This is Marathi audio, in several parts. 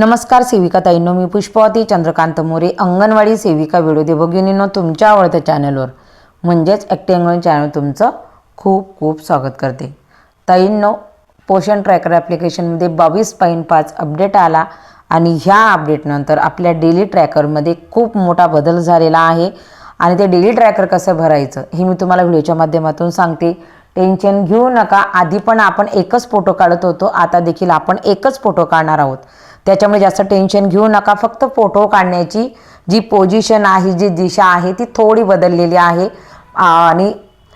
नमस्कार सेविका ताईंनो मी पुष्पावती चंद्रकांत मोरे अंगणवाडी सेविका व्हिडिओ भगिनींनो तुमच्या आवडत्या चॅनलवर. म्हणजेच ॲक्टिव अंगणवाडी चॅनल तुमचं खूप खूप स्वागत करते. ताईंनो पोषण ट्रॅकर ॲप्लिकेशनमध्ये बावीस पॉईंट पाच अपडेट आला आणि ह्या अपडेटनंतर आपल्या डेली ट्रॅकरमध्ये खूप मोठा बदल झालेला आहे आणि ते डेली ट्रॅकर कसं भरायचं हे मी तुम्हाला व्हिडिओच्या माध्यमातून सांगते. टेन्शन घेऊ नका. आधी पण आपण एकच फोटो काढत होतो आता देखील आपण एकच फोटो काढणार आहोत. त्याच्यामुळे जास्त टेन्शन घेऊ नका. फक्त फोटो काढण्याची जी पोझिशन आहे जी दिशा आहे ती थोडी बदललेली आहे. आणि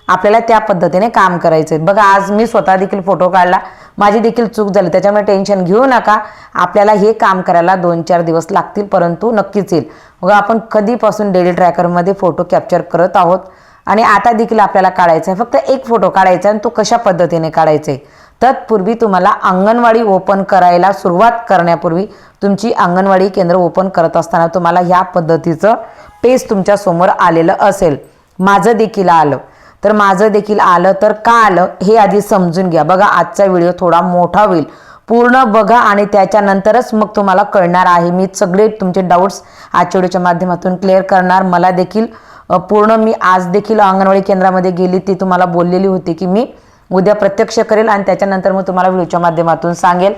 आपल्याला त्या पद्धतीने काम करायचं आहे बघा आज मी स्वतः देखील फोटो काढला. माझी देखील चूक झाली. त्याच्यामुळे टेन्शन घेऊ नका. आपल्याला हे काम करायला दोन चार दिवस लागतील परंतु नक्कीच येईल. बघा आपण कधीपासून डेली ट्रॅकरमध्ये फोटो कॅप्चर करत आहोत? आणि आता देखील आपल्याला काढायचा आहे फक्त एक फोटो काढायचा आहे आणि तो कशा पद्धतीने काढायचा आहे तत्पूर्वी तुम्हाला अंगणवाडी ओपन करायला सुरुवात करण्यापूर्वी तुमची अंगणवाडी केंद्र ओपन करत असताना तुम्हाला ह्या पद्धतीचं पेज तुमच्यासमोर आलेलं असेल. माझं देखील आलं. तर माझं देखील आलं तर का आलं हे आधी समजून घ्या. बघा आजचा व्हिडिओ थोडा मोठा होईल. पूर्ण बघा आणि त्याच्यानंतरच मग तुम्हाला कळणार आहे. मी सगळे तुमचे डाऊट्स आजच्या व्हिडिओच्या माध्यमातून क्लिअर करणार. मला देखील पूर्ण मी आज देखील अंगणवाडी केंद्रामध्ये गेली ती तुम्हाला बोललेली होती की मी उद्या प्रत्यक्ष करेल आणि त्याच्यानंतर मग तुम्हाला व्हिडिओच्या माध्यमातून सांगेल.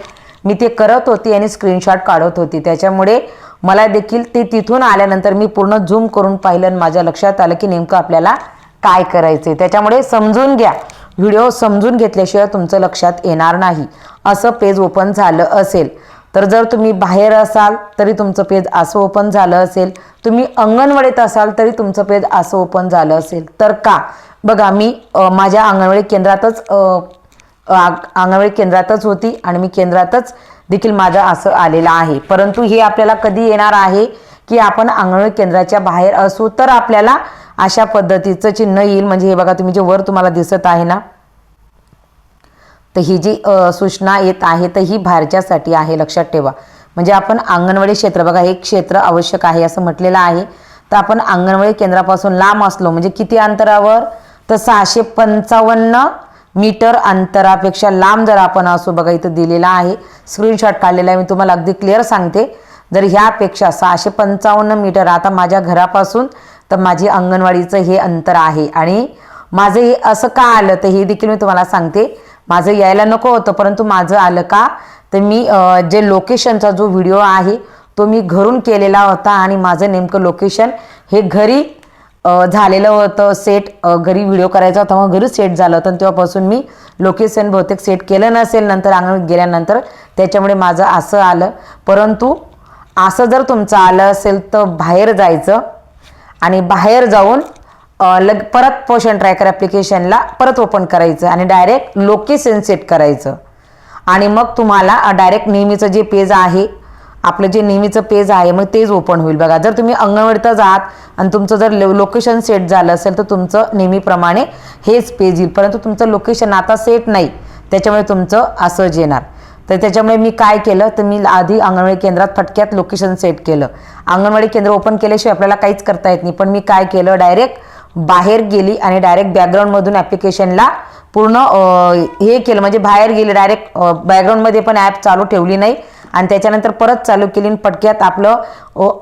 मी ते करत होती आणि स्क्रीनशॉट काढत होती. त्याच्यामुळे मला देखील ते तिथून आल्यानंतर मी पूर्ण झूम करून पाहिलं आणि माझ्या लक्षात आलं की नेमकं आपल्याला काय करायचं त्याच्यामुळे समजून घ्या. व्हिडिओ समजून घेतल्याशिवाय तुमचं लक्षात येणार नाही. असं पेज ओपन झालं असेल. तर जर तुम्ही बाहेर असाल तरी तुमचं पेज असं ओपन झालं असेल. तुम्ही अंगणवाडीत असाल तरी तुमचं पेज असं ओपन झालं असेल. तर का? बघा मी माझ्या अंगणवाडी केंद्रातच आ- अंगणवाडी केंद्रातच होती आणि मी केंद्रातच देखील माझं असं आलेलं आहे. परंतु हे आपल्याला कधी येणार आहे की आपण अंगणवाडी केंद्राच्या बाहेर असू तर आपल्याला अशा पद्धतीचं चिन्ह येईल. म्हणजे हे बघा तुम्ही जे वर तुम्हाला दिसत आहे ना तर ही जी सूचना येत आहे तर ही बाहेरच्यासाठी आहे लक्षात ठेवा. म्हणजे आपण अंगणवाडी क्षेत्र बघा हे क्षेत्र आवश्यक आहे असं म्हटलेलं आहे. तर आपण अंगणवाडी केंद्रापासून लांब असलो म्हणजे किती अंतरावर? तर सहाशे पंचावन्न मीटर अंतरापेक्षा लांब जर आपण असो बघा इथं दिलेला आहे. स्क्रीनशॉट काढलेला आहे मी तुम्हाला अगदी क्लिअर सांगते. जर ह्यापेक्षा सहाशे पंचावन्न मीटर आता माझ्या घरापासून तर माझी अंगणवाडीचं हे अंतर आहे. आणि माझं हे असं का आलं तर हे देखील मी तुम्हाला सांगते. माझं यायला नको होतं परंतु माझं आलं का? तर मी जे लोकेशनचा जो व्हिडिओ आहे तो मी घरून केलेला होता आणि माझं नेमकं लोकेशन हे घरी झालेलं होतं सेट घरी व्हिडिओ करायचा होता मग घरी सेट झालं होतं. तेव्हापासून मी लोकेशन बहुतेक सेट केलं नसेल नंतर अंगण गेल्यानंतर त्याच्यामुळे माझं असं आलं. परंतु असं जर तुमचं आलं असेल तर बाहेर जायचं आणि बाहेर जाऊन लग परत पोषण ट्रॅकर ॲप्लिकेशनला परत ओपन करायचं आणि डायरेक्ट लोकेशन सेट करायचं. आणि मग तुम्हाला डायरेक्ट नेहमीचं जे पेज आहे आपलं जे नेहमीचं पेज आहे मग तेच ओपन होईल. बघा जर तुम्ही अंगणवाडीतच आहात आणि तुमचं जर लोकेशन सेट झालं असेल तर तुमचं नेहमीप्रमाणे हेच पेज येईल. परंतु तुमचं लोकेशन आता सेट नाही त्याच्यामुळे तुमचं असंच येणार. तर त्याच्यामुळे मी काय केलं तर मी आधी अंगणवाडी केंद्रात फटक्यात लोकेशन सेट केलं. अंगणवाडी केंद्र ओपन केल्याशिवाय आपल्याला काहीच करता येत नाही. पण मी काय केलं डायरेक्ट बाहेर गेली आणि डायरेक्ट बॅकग्राऊंडमधून ॲप्लिकेशनला पूर्ण हे केलं. म्हणजे बाहेर गेली डायरेक्ट बॅकग्राऊंडमध्ये पण ॲप चालू ठेवली नाही. आणि त्याच्यानंतर परत चालू केली आणि पटक्यात आपलं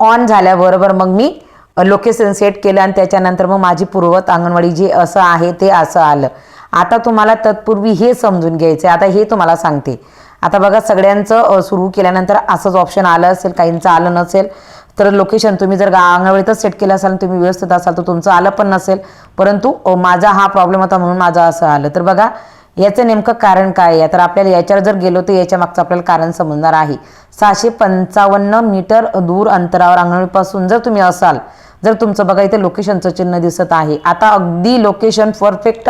ऑन झाल्याबरोबर मग मी लोकेशन सेट केलं आणि त्याच्यानंतर मग माझी पूर्वत अंगणवाडी जे असं आहे ते असं आलं. आता तुम्हाला तत्पूर्वी हे समजून घ्यायचं आता हे तुम्हाला सांगते. आता बघा सगळ्यांचं सुरू केल्यानंतर असंच ऑप्शन आलं असेल काहींचं आलं नसेल तर लोकेशन तुम्ही जर अंगणवाडीतच सेट केलं असाल तुम्ही व्यवस्थित असाल तर तुमचं आलं पण नसेल परंतु माझा हा प्रॉब्लेम होता म्हणून माझं असं आलं. तर बघा याचं नेमकं कारण काय आहे? तर आपल्याला याच्यावर जर गेलो तर याच्या मागचं आपल्याला कारण समजणार आहे. सहाशे पंचावन्न मीटर दूर अंतरावर अंगणवाडीपासून जर तुम्ही असाल जर तुमचं बघा इथे लोकेशनचं चिन्ह दिसत आहे. आता अगदी लोकेशन परफेक्ट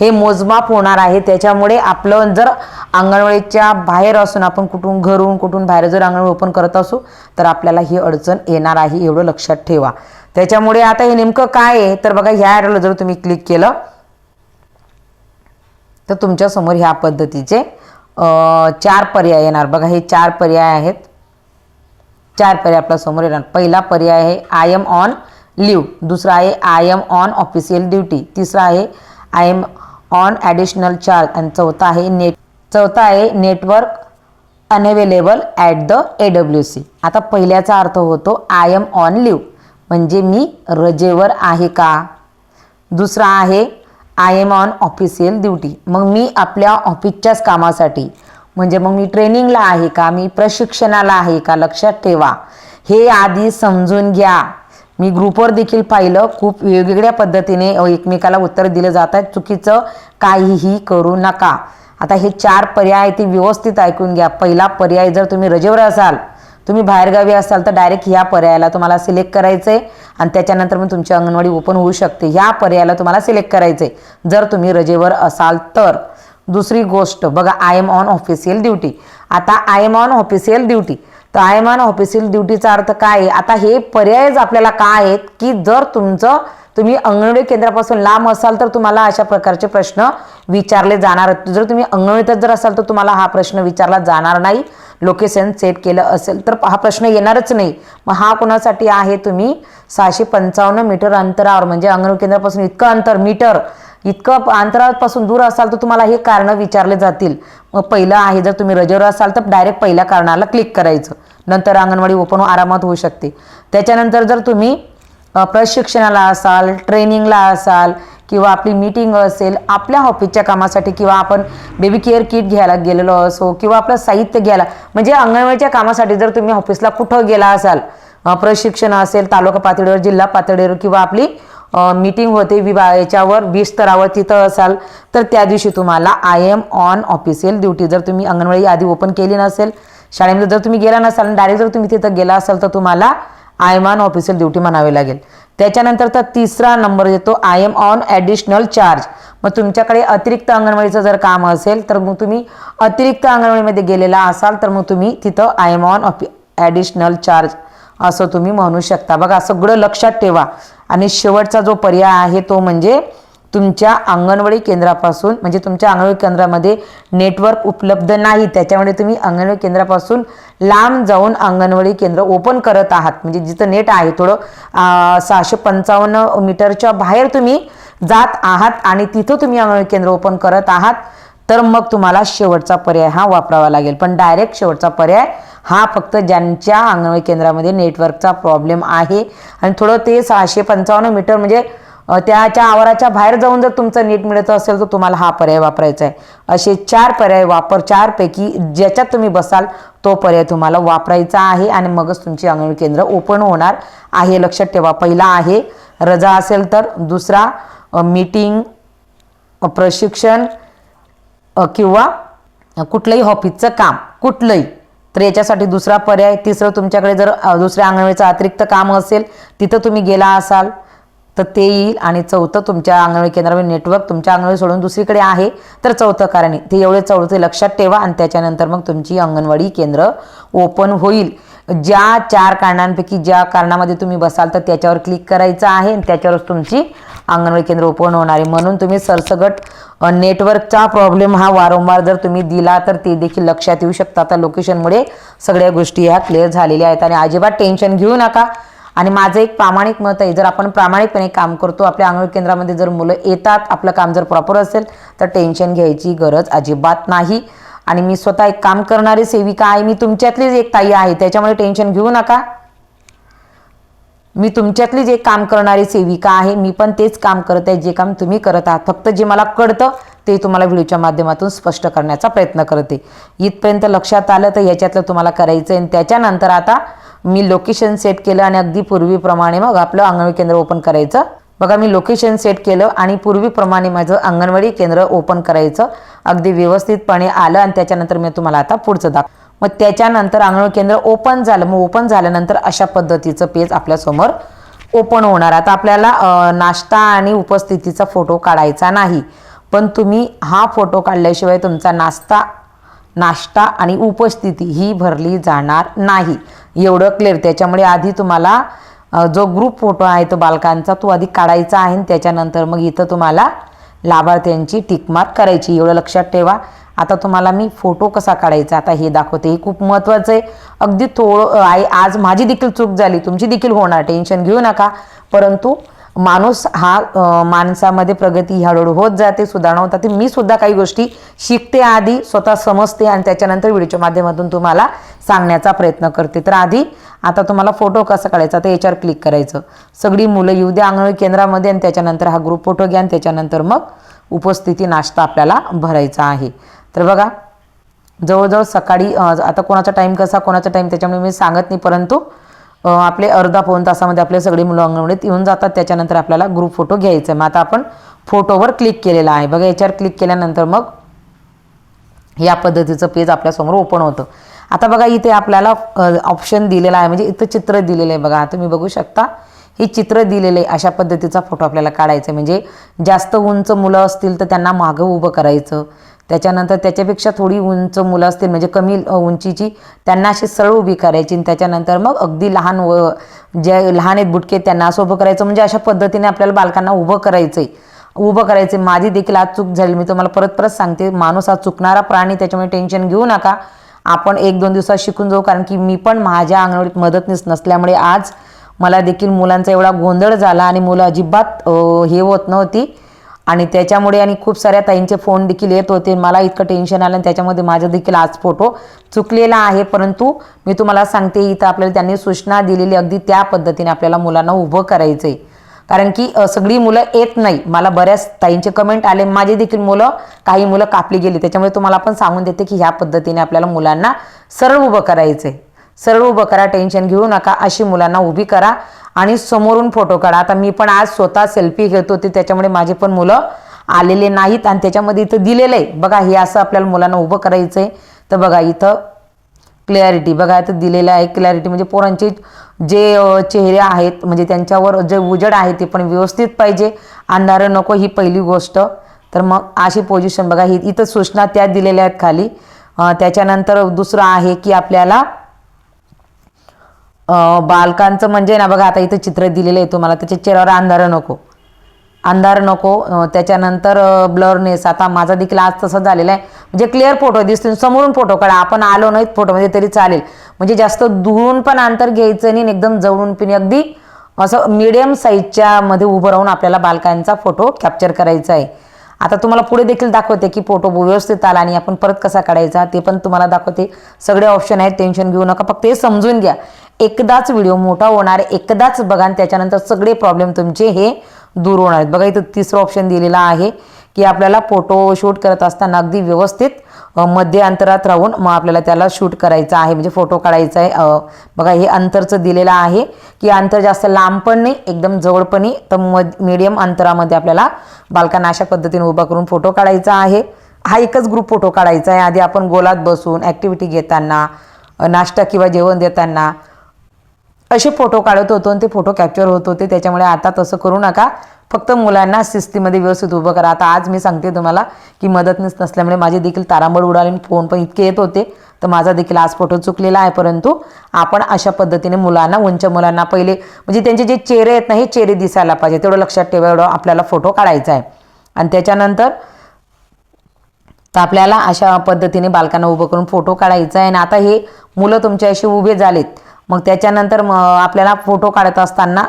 हे मोजमाप होणार आहे. त्याच्यामुळे आपलं जर अंगणवाडीच्या बाहेर असून आपण कुठून घरून कुठून बाहेर जर अंगणवाडी ओपन करत असू तर आपल्याला ही अडचण येणार आहे एवढं लक्षात ठेवा. त्याच्यामुळे आता हे नेमकं काय आहे? तर बघा ह्या ॲरोला जर तुम्ही क्लिक केलं तर तुमच्यासमोर ह्या पद्धतीचे चार पर्याय येणार. बघा हे चार पर्याय आहेत. चार पर्याय आपल्यासमोर येणार. पहिला पर्याय आहे आय एम ऑन लिव्ह दुसरा आहे I am on official duty तिसरा आहे I am on additional charge आणि चौथा आहे नेट चौथा आहे network unavailable at the A W C आता पहिल्याचा अर्थ होतो आय एम ऑन लिव्ह म्हणजे मी रजेवर आहे का? दुसरा आहे I am on official duty मग मी आपल्या ऑफिसच्याच कामासाठी म्हणजे मग मी ट्रेनिंगला आहे का? मी प्रशिक्षणाला आहे का? लक्षात ठेवा. हे आधी समजून घ्या. मी ग्रुपवर देखील पाहिलं. खूप वेगवेगळ्या पद्धतीने एकमेकाला उत्तर दिलं जात आहे. चुकीचं काहीही करू नका. आता हे चार पर्याय ते व्यवस्थित ऐकून घ्या. पहिला पर्याय जर तुम्ही रजेवर असाल तुम्ही बाहेरगावी असाल तर डायरेक्ट ह्या पर्यायाला तुम्हाला सिलेक्ट करायचं आहे आणि त्याच्यानंतर मग तुमची अंगणवाडी ओपन होऊ शकते. ह्या पर्यायाला तुम्हाला सिलेक्ट करायचं आहे जर तुम्ही रजेवर असाल तर. दुसरी गोष्ट बघा I am on official duty आता I am on official duty तर आय एम ऑन ऑफिशियल ड्युटीचा अर्थ काय आहे? आता हे पर्यायच आपल्याला काय आहेत की जर तुमचं तुम्ही अंगणवाडी केंद्रापासून लांब असाल तर तुम्हाला अशा प्रकारचे प्रश्न विचारले जाणार आहेत. जर तुम्ही अंगणवाडीतच जर असाल तर तुम्हाला हा प्रश्न विचारला जाणार नाही. लोकेशन सेट केलं असेल तर हा प्रश्न येणारच नाही. मग हा कोणासाठी आहे? तुम्ही सहाशे पंचावन्न मीटर अंतरावर म्हणजे अंगणवाडी केंद्रापासून इतकं अंतर मीटर इतकं अंतरापासून दूर असाल तर तुम्हाला हे कारणं विचारले जातील. मग पहिलं आहे जर तुम्ही रजेवर असाल तर डायरेक्ट पहिल्या कारणाला क्लिक करायचं. नंतर अंगणवाडी ओपन हो- आरामात होऊ शकते. त्याच्यानंतर जर तुम्ही प्रशिक्षणाला असाल ट्रेनिंगला असाल किंवा आपली मीटिंग असेल आपल्या ऑफिसच्या कामासाठी किंवा आपण बेबी केअर किट घ्यायला गेलेलो असो किंवा आपलं साहित्य घ्यायला म्हणजे अंगणवाडीच्या कामासाठी जर तुम्ही ऑफिसला कुठं गेला असाल प्रशिक्षण असेल तालुका पातळीवर जिल्हा पातळीवर किंवा आपली मीटिंग होते विभा याच्यावर वीस स्तरावर तिथं असाल तर त्या दिवशी तुम्हाला I am on official duty जर तुम्ही अंगणवाडी आधी ओपन केली नसेल शाळेमध्ये जर तुम्ही गेला नसाल डायरेक्ट जर तुम्ही तिथं गेला असाल तर तुम्हाला I am on official duty म्हणावी लागेल. त्याच्यानंतर तर तिसरा नंबर येतो I am on additional charge मग तुमच्याकडे अतिरिक्त अंगणवाडीचं जर काम असेल तर मग तुम्ही अतिरिक्त अंगणवाडीमध्ये गेलेला असाल तर मग तुम्ही तिथं आय एम ऑन ऑफि ॲडिशनल चार्ज असं तुम्ही म्हणू शकता. बघा सगळं लक्षात ठेवा. आणि शेवटचा जो पर्याय आहे तो म्हणजे तुमच्या अंगणवाडी केंद्रापासून म्हणजे तुमच्या अंगणवाडी केंद्रामध्ये नेटवर्क उपलब्ध नाही. त्याच्यामुळे तुम्ही अंगणवाडी केंद्रापासून लांब जाऊन अंगणवाडी केंद्र ओपन करत आहात. म्हणजे जिथं नेट आहे थोडं सहाशे पंचावन्न मीटरच्या बाहेर तुम्ही जात आहात आणि तिथं तुम्ही अंगणवाडी केंद्र ओपन करत आहात. तर मग तुम्हाला शेवटचा पर्याय हा वापरावा लागेल. पण डायरेक्ट शेवटचा पर्याय हा फक्त ज्यांच्या अंगणवाडी केंद्रामध्ये नेटवर्कचा प्रॉब्लेम आहे. आणि थोडं ते सहाशे पंचावन्न मीटर म्हणजे त्याच्या आवाराच्या बाहेर जाऊन जर तुमचं नीट मिळत असेल तर तुम्हाला हा पर्याय वापरायचा आहे. असे चार पर्याय वापर चारपैकी ज्याच्यात तुम्ही बसाल तो पर्याय तुम्हाला वापरायचा आहे आणि मगच तुमची अंगणवाडी केंद्र ओपन होणार आहे. लक्षात ठेवा पहिला आहे रजा असेल तर दुसरा मीटिंग प्रशिक्षण किंवा कुठलंही ऑफिसचं काम कुठलंही तर याच्यासाठी दुसरा पर्याय तिसरं तुमच्याकडे जर दुसऱ्या अंगणवाडीचं अतिरिक्त काम असेल तिथं तुम्ही गेला असाल तर ते येईल आणि चौथं तुमच्या अंगणवाडी केंद्रावर नेटवर्क तुमच्या अंगणवाडी सोडून दुसरीकडे आहे तर चौथं कारण आहे ते एवढे चौथे लक्षात ठेवा आणि त्याच्यानंतर मग तुमची अंगणवाडी केंद्र ओपन होईल. ज्या चार कारणांपैकी ज्या कारणामध्ये तुम्ही बसाल तर त्याच्यावर क्लिक करायचं आहे आणि त्याच्यावरच तुमची अंगणवाडी केंद्र ओपन होणार आहे. म्हणून तुम्ही सरसगट नेटवर्कचा प्रॉब्लेम हा वारंवार जर तुम्ही दिला तर ते देखील लक्षात येऊ शकतं. आता लोकेशनमुळे सगळ्या गोष्टी ह्या क्लिअर झालेल्या आहेत आणि अजिबात टेन्शन घेऊ नका. आणि माझं एक प्रामाणिक मत आहे जर आपण प्रामाणिकपणे काम करतो आपल्या अंगणवाडी केंद्रामध्ये जर मुलं येतात आपलं काम जर प्रॉपर असेल तर टेन्शन घ्यायची गरज अजिबात नाही. आणि मी स्वतः एक काम करणारी सेविका आहे. मी तुमच्यातलीच एक ताई आहे. त्याच्यामुळे टेन्शन घेऊ नका. मी तुमच्यातलीच एक काम करणारी सेविका आहे. मी पण तेच काम करत आहे. जे काम तुम्ही करत आहात. फक्त जे मला कळतं ते तुम्हाला व्हिडिओच्या माध्यमातून स्पष्ट करण्याचा प्रयत्न करते. इथपर्यंत लक्षात आलं तर याच्यातलं तुम्हाला करायचं आहे आणि त्याच्यानंतर आता मी लोकेशन सेट केलं आणि अगदी पूर्वीप्रमाणे मग आपलं अंगणवाडी केंद्र ओपन करायचं. बघा मी लोकेशन सेट केलं आणि पूर्वीप्रमाणे माझं अंगणवाडी केंद्र ओपन करायचं. अगदी व्यवस्थितपणे आलं आणि त्याच्यानंतर मी तुम्हाला आता पुढचं दाख मग त्याच्यानंतर अंगणवाडी केंद्र ओपन झालं. मग ओपन झाल्यानंतर अशा पद्धतीचं पेज आपल्यासमोर ओपन होणार. आता आपल्याला नाश्ता आणि उपस्थितीचा फोटो काढायचा नाही. पण तुम्ही हा फोटो काढल्याशिवाय तुमचा नाश्ता नाश्ता आणि उपस्थिती ही भरली जाणार नाही. एवढं क्लिअर त्याच्यामुळे आधी तुम्हाला जो ग्रुप फोटो आहे तो बालकांचा तो आधी काढायचा आहे आणि त्याच्यानंतर मग इथं तुम्हाला लाभार्थ्यांची टिकमार्क करायची एवढं लक्षात ठेवा. आता तुम्हाला मी फोटो कसा काढायचा आता हे दाखवते. हे खूप महत्त्वाचं आहे. अगदी थोडं आई आज माझी देखील चूक झाली. तुमची देखील होणार. टेन्शन घेऊ नका. परंतु माणूस हा माणसामध्ये प्रगती हळूहळू होत जाते सुधारणा होतात. ते मी सुद्धा काही गोष्टी शिकते आधी स्वतः समजते आणि त्याच्यानंतर व्हिडिओच्या माध्यमातून तुम्हाला सांगण्याचा प्रयत्न करते. तर आधी आता तुम्हाला फोटो कसा काढायचा तर याच्यावर क्लिक करायचं. सगळी मुलं येऊ द्या अंगणवाडी केंद्रामध्ये आणि त्याच्यानंतर हा ग्रुप फोटो घ्या आणि त्याच्यानंतर मग उपस्थिती नाश्ता आपल्याला भरायचा आहे. तर बघा जवळजवळ सकाळी आता कोणाचा टाईम कसा कोणाचा टाईम त्याच्यामुळे मी सांगत नाही परंतु आपले अर्धा पाऊण तासामध्ये आपले सगळे मुलं अंगणवाडीत येऊन जातात. त्याच्यानंतर आपल्याला ग्रुप फोटो घ्यायचा. आहे मग आता आपण फोटोवर क्लिक केलेला आहे. बघा याच्यावर क्लिक केल्यानंतर मग या पद्धतीचं पेज आपल्यासमोर ओपन होतं. आता बघा इथे आपल्याला ऑप्शन दिलेला आहे. म्हणजे इथं चित्र दिलेलं आहे. बघा तुम्ही बघू शकता. हे चित्र दिलेलं आहे. अशा पद्धतीचा फोटो आपल्याला काढायचा आहे. म्हणजे जास्त उंच मुलं असतील तर त्यांना मागं उभं करायचं. त्याच्यानंतर त्याच्यापेक्षा थोडी उंच मुलं असतील म्हणजे कमी उंचीची त्यांना अशी सरळ उभी करायची आणि त्याच्यानंतर मग अगदी लहान व जे लहान आहेत बुटके त्यांना असं उभं करायचं. म्हणजे अशा पद्धतीने आपल्याला बालकांना उभं करायचं आहे उभं करायचं माझी देखील आज चूक झाली. मी तुम्हाला परत परत सांगते. माणूस हा चुकणारा प्राणी त्याच्यामुळे टेन्शन घेऊ नका. आपण एक दोन दिवसात शिकून जाऊ. कारण की मी पण माझ्या अंगणवाडीत मदतनीस नसल्यामुळे आज मला देखील मुलांचा एवढा गोंधळ झाला आणि मुलं अजिबात हे होत नव्हती. आणि त्याच्यामुळे आणि खूप साऱ्या ताईंचे फोन देखील येत होते. मला इतकं टेन्शन आलं आणि त्याच्यामध्ये माझा देखील आज फोटो चुकलेला आहे. परंतु मी तुम्हाला सांगते इथं आपल्याला त्यांनी सूचना दिलेली अगदी त्या पद्धतीने आपल्याला मुलांना उभं करायचं आहे कारण की सगळी मुलं येत नाही. मला बऱ्याच ताईंचे कमेंट आले. माझे देखील मुलं काही मुलं कापली गेली. त्याच्यामुळे तुम्हाला पण सांगून देते की ह्या पद्धतीने आपल्याला मुलांना सरळ उभं करायचं आहे सरळ उभं करा टेन्शन घेऊ नका अशी मुलांना उभी करा आणि समोरून फोटो काढा. आता मी पण आज स्वतः सेल्फी घेत होती त्याच्यामुळे माझे पण मुलं आलेले नाहीत आणि त्याच्यामध्ये इथं दिलेलं आहे. बघा हे असं आपल्याला मुलांना उभं करायचं आहे तर बघा इथं क्लॅरिटी बघा इथं दिलेलं आहे क्लॅरिटी म्हणजे पोरांचे जे चेहरे आहेत म्हणजे त्यांच्यावर जे उजड आहे ते पण व्यवस्थित पाहिजे. अंधारं नको ही पहिली गोष्ट. तर मग अशी पोझिशन बघा ही इथं सूचना त्या दिलेल्या आहेत खाली. त्याच्यानंतर दुसरं आहे की आपल्याला बालकांचं म्हणजे ना बघा आता इथं चित्र दिलेलं आहे तुम्हाला त्याच्या चेहऱ्यावर अंधार नको. अंधार नको त्याच्यानंतर ब्लरनेस आता माझा देखील आज तसं झालेला आहे. म्हणजे क्लिअर फोटो दिसतो समोरून फोटो काढा. आपण आलो नाहीत फोटोमध्ये तरी चालेल. म्हणजे जास्त दुरून पण अंतर घ्यायचं नाही एकदम जवळून पण अगदी असं मिडियम साईजच्या मध्ये उभं राहून आपल्याला बालकांचा फोटो कॅप्चर करायचा आहे. आता तुम्हाला पुढे देखील दाखवते की फोटो व्यवस्थित आला आणि आपण परत कसा काढायचा ते पण तुम्हाला दाखवते. सगळे ऑप्शन आहेत टेन्शन घेऊ नका. फक्त हे समजून घ्या. एकदाच व्हिडिओ मोठा होणार एकदाच बघा आणि त्याच्यानंतर सगळे प्रॉब्लेम तुमचे हे दूर होणार आहेत. बघा इथं तिसरं ऑप्शन दिलेलं आहे की आपल्याला फोटो शूट करत असताना अगदी व्यवस्थित मध्य अंतरात राहून मग आपल्याला त्याला शूट करायचं आहे. म्हणजे फोटो काढायचा आहे. बघा हे अंतरचं दिलेलं आहे की अंतर जास्त लांब पण नाही एकदम जवळ पण नाही तर मध मिडियम अंतरामध्ये आपल्याला बालकांना अशा पद्धतीने उभा करून फोटो काढायचा आहे. हा एकच ग्रुप फोटो काढायचा आहे. आधी आपण गोलात बसून ॲक्टिव्हिटी घेताना नाश्ता किंवा जेवण देताना असे फोटो काढत होतो आणि ते फोटो कॅप्चर होत होते. त्याच्यामुळे आता तसं करू नका. फक्त मुलांना शिस्तीमध्ये व्यवस्थित उभं करा. आता आज मी सांगते तुम्हाला की मदतनीस नसल्यामुळे माझे देखील तारांबळ उडाले आणि फोन पण इतके येत होते. तर माझा देखील आज फोटो चुकलेला आहे. परंतु आपण अशा पद्धतीने मुलांना उंच मुलांना पहिले म्हणजे त्यांचे जे चेहरे आहेत ना हे चेहरे दिसायला पाहिजे. तेवढं लक्षात ठेवा एवढं आपल्याला फोटो काढायचा आहे. आणि त्याच्यानंतर तर आपल्याला अशा पद्धतीने बालकांना उभं करून फोटो काढायचा आहे. आणि आता हे मुलं तुमच्याशी उभे झालेत. मग त्याच्यानंतर म आपल्याला फोटो काढत असताना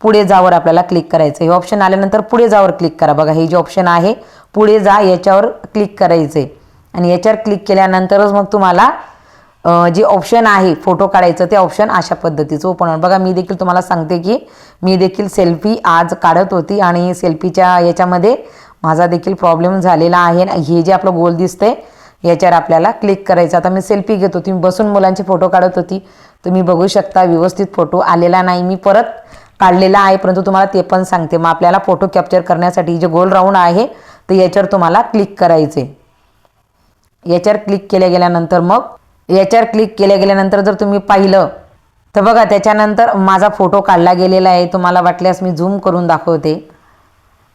पुढे जावर आपल्याला क्लिक करायचं. हे ऑप्शन आल्यानंतर पुढे जावर क्लिक करा. बघा हे जे ऑप्शन आहे पुढे जा याच्यावर क्लिक करायचं आहे आणि याच्यावर क्लिक केल्यानंतरच मग तुम्हाला जे ऑप्शन आहे फोटो काढायचं ते ऑप्शन अशा पद्धतीचं ओपन होणार. बघा मी देखील तुम्हाला सांगते की मी देखील सेल्फी आज काढत होती आणि सेल्फीच्या याच्यामध्ये माझा देखील प्रॉब्लेम झालेला आहे. आणि हे जे आपलं गोल दिसतंय याच्यावर आपल्याला क्लिक करायचं. आता मी सेल्फी घेत होती. मी बसून मुलांचे फोटो काढत होती. तुम्ही बघू शकता व्यवस्थित फोटो आलेला नाही. मी परत काढलेला आहे परंतु तुम्हाला ते पण सांगते. मग आपल्याला फोटो कॅप्चर करण्यासाठी जे गोल राऊंड आहे तर याच्यावर तुम्हाला क्लिक करायचे याच्यावर क्लिक केल्या गेल्यानंतर मग याच्यावर क्लिक केल्या गेल्यानंतर जर तुम्ही पाहिलं तर बघा त्याच्यानंतर माझा फोटो काढला गेलेला आहे. तुम्हाला वाटल्यास मी झूम करून दाखवते.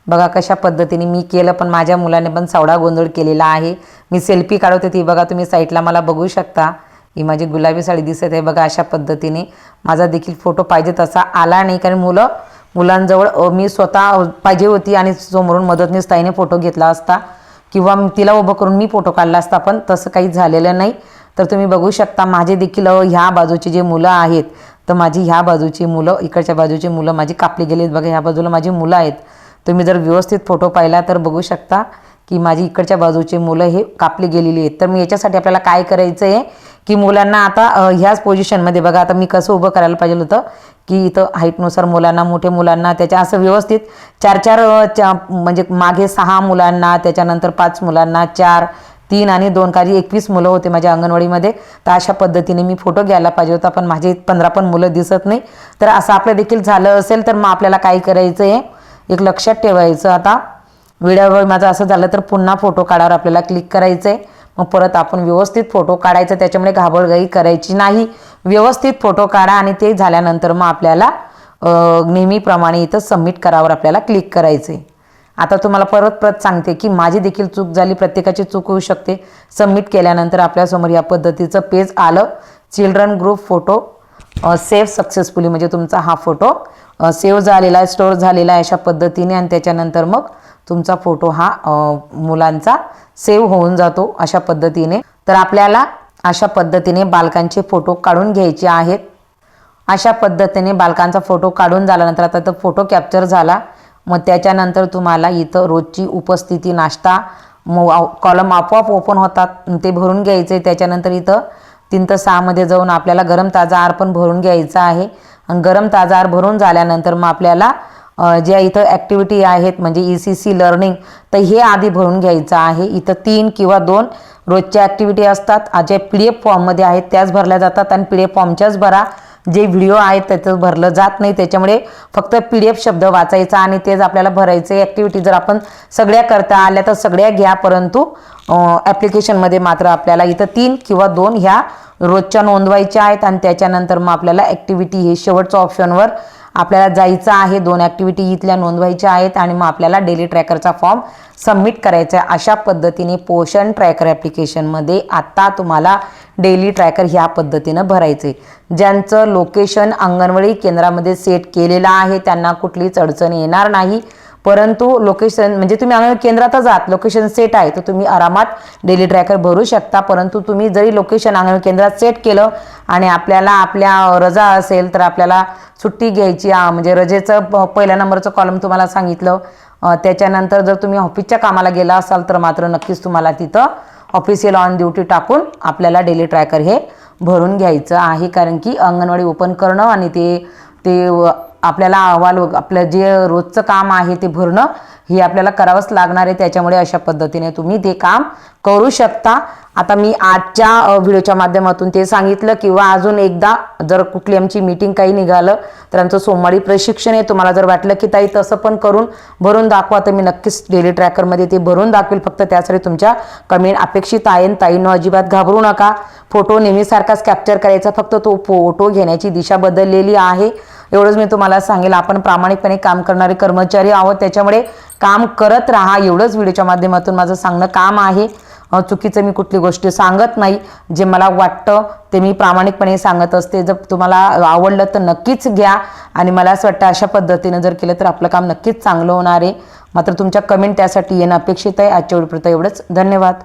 बघा कशा पद्धतीने मी केलं पण माझ्या मुलाने पण सावडा गोंधळ केलेला आहे. मी सेल्फी काढवते ती बघा तुम्ही साईटला मला बघू शकता. ही माझी गुलाबी साडी दिसत आहे बघा अशा पद्धतीने. माझा देखील फोटो पाहिजे तसा आला नाही कारण मुलं मुलांजवळ मी स्वतः पाहिजे होती आणि समोरून मदतनीस ताईने फोटो घेतला असता. किंवा तिला उभं करून मी फोटो काढला असता पण तसं काही झालेलं नाही. तर तुम्ही बघू शकता माझे देखील ह्या बाजूचे जे मुलं आहेत तर माझी ह्या बाजूची मुलं इकडच्या बाजूची मुलं माझी कापली गेली आहेत बघा ह्या बाजूला माझी मुलं आहेत. तुम्ही जर व्यवस्थित फोटो पाहिला तर बघू शकता की माझी इकडच्या बाजूची मुलं हे कापली गेलेली आहेत. तर मी याच्यासाठी आपल्याला काय करायचं आहे की मुलांना आता ह्याच पोझिशनमध्ये बघा आता मी कसं उभं करायला पाहिजे होतं की इथं हाईटनुसार मुलांना मोठे मुलांना त्याच्या असं व्यवस्थित चार चार म्हणजे मागे सहा मुलांना त्याच्यानंतर पाच मुलांना चार तीन आणि दोन काही एकवीस मुलं होते माझ्या अंगणवाडीमध्ये. तर अशा पद्धतीने मी फोटो घ्यायला पाहिजे होता पण माझे पंधरा पण मुलं दिसत नाही. तर असं आपलं देखील झालं असेल तर मग आपल्याला काय करायचं आहे एक लक्षात ठेवायचं आता. व्हिडिओ माझं असं झालं तर पुन्हा फोटो काढावर आपल्याला क्लिक करायचं आहे मग परत आपण व्यवस्थित फोटो काढायचा त्याच्यामुळे घाबळगाई करायची नाही. व्यवस्थित फोटो काढा आणि ते झाल्यानंतर मग आपल्याला नेहमीप्रमाणे इथं सबमिट करावर आपल्याला क्लिक करायचं आहे आता तुम्हाला परत परत सांगते की माझी देखील चूक झाली प्रत्येकाची चूक होऊ शकते. सबमिट केल्यानंतर आपल्यासमोर या पद्धतीचं पेज आलं. Children group photo save successfully म्हणजे तुमचा हा फोटो सेव्ह झालेला आहे स्टोअर झालेला आहे अशा पद्धतीने आणि त्याच्यानंतर मग तुमचा फोटो हा मुलांचा सेव्ह होऊन जातो अशा पद्धतीने. तर आपल्याला अशा पद्धतीने बालकांचे फोटो काढून घ्यायचे आहेत. अशा पद्धतीने बालकांचा फोटो काढून झाल्यानंतर आता तो फोटो कॅप्चर झाला. मग त्याच्यानंतर तुम्हाला इथं रोजची उपस्थिती नाश्ता कॉलम आपोआप ओपन होतात ते भरून घ्यायचे. त्याच्यानंतर इथं तीन तर सहामध्ये जाऊन आपल्याला गरम ताजा आहार पण भरून घ्यायचा आहे. आणि गरम ताजा आहार भरून झाल्यानंतर मग आपल्याला ज्या इथं ॲक्टिव्हिटी आहेत म्हणजे ई सी सी लर्निंग तर हे आधी भरून घ्यायचं आहे. इथं तीन किंवा दोन रोजच्या ॲक्टिव्हिटी असतात. ज्या पी डी एफ फॉर्ममध्ये आहेत त्याच भरल्या जातात. आणि पी डी एफ फॉर्मच्याच भरा. जे व्हिडिओ आहेत त्याचं भरलं जात नाही. त्याच्यामुळे फक्त पी डी एफ शब्द वाचायचा आणि तेच आपल्याला भरायचे ॲक्टिव्हिटी जर आपण सगळ्या करता आल्या तर सगळ्या घ्या. परंतु ॲप्लिकेशनमध्ये मात्र आपल्याला इथं तीन किंवा दोन ह्या रोजच्या नोंदवायच्या आहेत आणि त्याच्यानंतर मग आपल्याला ॲक्टिव्हिटी हे शेवटच्या ऑप्शनवर आपल्याला जायचं आहे दोन ॲक्टिव्हिटी इथल्या नोंदवायच्या आहेत आणि मग आपल्याला डेली ट्रॅकरचा फॉर्म सबमिट करायचा आहे. अशा पद्धतीने पोषण ट्रॅकर ॲप्लिकेशनमध्ये आत्ता तुम्हाला डेली ट्रॅकर ह्या पद्धतीनं भरायचे ज्यांचं लोकेशन अंगणवाडी केंद्रामध्ये सेट केलेलं आहे त्यांना कुठलीच अडचण येणार नाही. परंतु लोकेशन म्हणजे तुम्ही अंगणवाडी केंद्रातच आहात लोकेशन सेट आहे तर तुम्ही आरामात डेली ट्रॅकर भरू शकता. परंतु तुम्ही जरी लोकेशन अंगणवाडी केंद्रात सेट केलं आणि आपल्याला आपल्या रजा असेल तर आपल्याला सुट्टी घ्यायची म्हणजे रजेचं प- पहिल्या नंबरचं कॉलम तुम्हाला सांगितलं त्याच्यानंतर जर तुम्ही ऑफिसच्या कामाला गेला असाल तर मात्र नक्कीच तुम्हाला तिथं ऑफिशियल ऑन ड्युटी टाकून आपल्याला डेली ट्रॅकर हे भरून घ्यायचं आहे. कारण की अंगणवाडी ओपन करणं आणि ते ते व- आपल्याला अहवाल आपलं जे रोजचं काम आहे ते भरणं हे आपल्याला करावंच लागणार आहे. त्याच्यामुळे अशा पद्धतीने तुम्ही ते काम करू शकता. आता मी आजच्या व्हिडिओच्या माध्यमातून ते सांगितलं किंवा अजून एकदा जर कुठली आमची मीटिंग काही निघालं तर आमचं सोमवारी प्रशिक्षण आहे. तुम्हाला जर वाटलं की ताई तसं पण करून भरून दाखवा तर मी नक्कीच डेली ट्रॅकरमध्ये ते भरून दाखवेल. फक्त त्यासाठी तुमच्या कमेंट अपेक्षित आहे आणि ताईंनो अजिबात घाबरू नका. फोटो नेहमीसारखाच कॅप्चर करायचा. फक्त तो फोटो घेण्याची दिशा बदललेली आहे. एवढंच मी तुम्हाला सांगेल. आपण प्रामाणिकपणे काम करणारे कर्मचारी आहोत. त्याच्यामुळे काम करत राहा. एवढंच व्हिडिओच्या माध्यमातून माझं सांगणं काम आहे. चुकीचं मी कुठली गोष्ट सांगत नाही. जे मला वाटतं ते मी प्रामाणिकपणे सांगत असते. जर तुम्हाला आवडलं तर नक्कीच घ्या. आणि मला असं वाटतं अशा पद्धतीनं जर केलं तर आपलं काम नक्कीच चांगलं होणार आहे. मात्र तुमच्या कमेंट त्यासाठी येणं अपेक्षित आहे. आजच्या वेळपुरतं एवढंच. धन्यवाद.